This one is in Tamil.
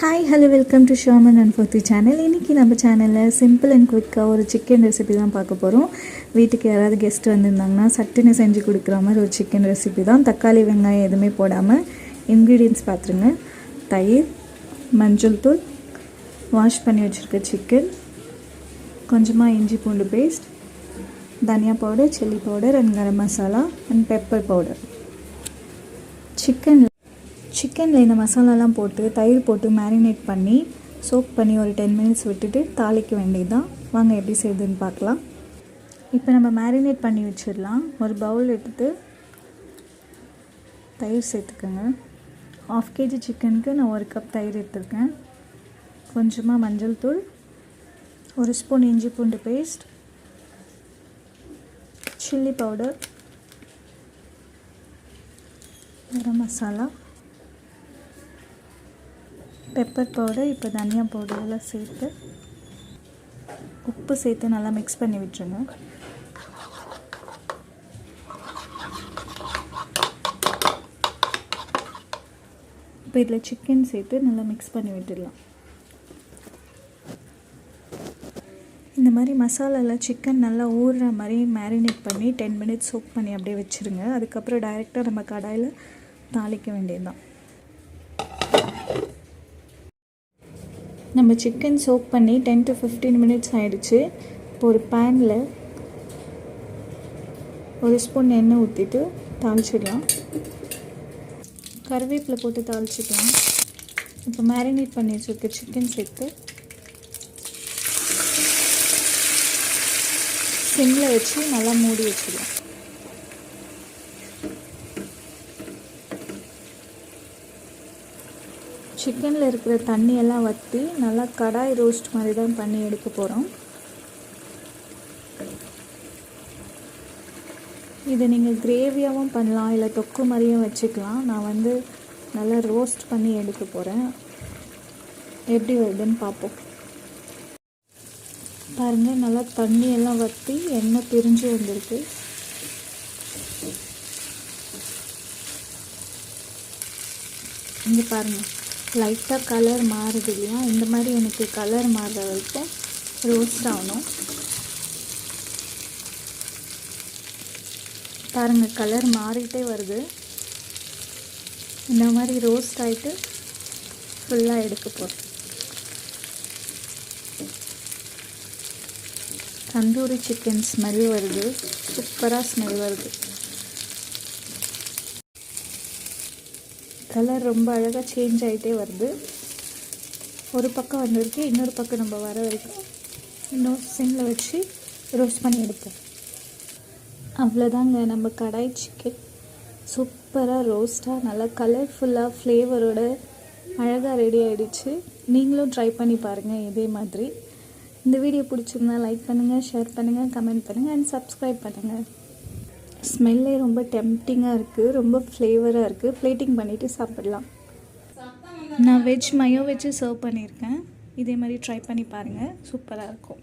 Hi hello welcome to showman and forty channel இன்றைக்கி நம்ம சேனலில் சிம்பிள் அண்ட் குவிக்காக ஒரு சிக்கன் ரெசிபி தான் பார்க்க போகிறோம் வீட்டுக்கு யாராவது கெஸ்ட் வந்திருந்தாங்கன்னா சட்டுன்னு செஞ்சு கொடுக்குற மாதிரி ஒரு சிக்கன் ரெசிபி தான். தக்காளி வெங்காயம் எதுவுமே போடாமல் இன்க்ரீடியன்ஸ் பார்த்துருங்க. தயிர் மஞ்சள் தூள் வாஷ் பண்ணி வச்சுருக்க சிக்கன் கொஞ்சமாக இஞ்சி பூண்டு பேஸ்ட் தனியா powder chilli powder and garam masala and pepper powder chicken சிக்கனில் இந்த மசாலாலாம் போட்டு தயிர் போட்டு மேரினேட் பண்ணி சோக் பண்ணி ஒரு டென் மினிட்ஸ் விட்டுட்டு தாளிக்க வேண்டியது தான் வாங்க எப்படி செய்யுதுன்னு பார்க்கலாம். இப்போ நம்ம மேரினேட் பண்ணி வச்சிடலாம். ஒரு பவுல் எடுத்து தயிர் சேர்த்துக்கோங்க. ஆஃப் கேஜி சிக்கனுக்கு நான் ஒரு கப் தயிர் எடுத்துருக்கேன். கொஞ்சமாக மஞ்சள் தூள் ஒரு ஸ்பூன் இஞ்சி பூண்டு paste chilli powder garam masala pepper powder இப்போ தனியா பவுடர் எல்லாம் சேர்த்து உப்பு சேர்த்து நல்லா மிக்ஸ் பண்ணி விட்டுருங்க. இப்போ இதில் சிக்கன் சேர்த்து நல்லா மிக்ஸ் பண்ணி விட்டுடலாம். இந்த மாதிரி மசாலாவில் சிக்கன் நல்லா ஊறுற மாதிரி மேரினேட் பண்ணி டென் மினிட்ஸ் சோக் பண்ணி அப்படியே வச்சுருங்க. அதுக்கப்புறம் டைரெக்டாக நம்ம கடாயில் தாளிக்க வேண்டியது நம்ம சிக்கன் சோக் பண்ணி டென் டு ஃபிஃப்டீன் மினிட்ஸ் ஆகிடுச்சு இப்போ ஒரு பேனில் ஒரு ஸ்பூன் எண்ணெய் ஊற்றிட்டு தாளிச்சிடலாம். கருவேப்பிலை போட்டு தாளிச்சிக்கலாம். இப்போ மேரினேட் பண்ணி வச்சுருக்க சிக்கன் சேர்த்து சிம்மில் வச்சு நல்லா மூடி வச்சிடலாம். சிக்கனில் இருக்கிற தண்ணியெல்லாம் வற்றி நல்லா கடாய் ரோஸ்ட் மாதிரி தான் பண்ணி எடுக்க போகிறோம் இதை நீங்கள் கிரேவியாகவும் பண்ணலாம் இல்லை தொக்கு மாதிரியும் வச்சுக்கலாம். நான் வந்து நல்லா ரோஸ்ட் பண்ணி எடுக்க போகிறேன் எப்படி வருதுன்னு பார்ப்போம். பாருங்கள் நல்லா தண்ணியெல்லாம் வற்றி எண்ணெய் பிரிஞ்சு வந்திருக்கு. இங்கே பாருங்கள் லைட்டாக கலர் மாறுது இல்லையா? இந்த மாதிரி எனக்கு கலர் மாறுற வரைக்கும் ரோஸ்ட் ஆகணும். பாருங்கள் கலர் மாறிட்டே வருது. இந்த மாதிரி ரோஸ்ட் ஆகிட்டு ஃபுல்லாக எடுக்க போகிறோம் தந்தூரி சிக்கன் ஸ்மெல் வருது. சூப்பராக ஸ்மெல் வருது. கலர் ரொம்ப அழகாக சேஞ்ச் ஆகிட்டே வருது. ஒரு பக்கம் வந்திருக்கு இன்னொரு பக்கம் நம்ம வர வரைக்கும் இன்னும் சிம்மில் வச்சு ரோஸ்ட் பண்ணி எடுப்போம். அவ்வளோதாங்க நம்ம கடாய் சிக்கன் சூப்பராக ரோஸ்ட்டாக நல்லா கலர்ஃபுல்லாக ஃப்ளேவரோட அழகாக ரெடி ஆகிடுச்சு நீங்களும் ட்ரை பண்ணி பாருங்கள் இதே மாதிரி. இந்த வீடியோ பிடிச்சிருந்தா லைக் பண்ணுங்கள் ஷேர் பண்ணுங்கள் கமெண்ட் பண்ணுங்கள் அண்ட் சப்ஸ்கிரைப் பண்ணுங்கள் ஸ்மெல்லே ரொம்ப டெம்டிங்காக இருக்குது ரொம்ப ஃப்ளேவராக இருக்குது ப்ளேட்டிங் பண்ணிவிட்டு சாப்பிடலாம். நான் வெஜ் மயோ வச்சு சர்வ் பண்ணியிருக்கேன். இதே மாதிரி ட்ரை பண்ணி பாருங்கள் சூப்பராக இருக்கும்.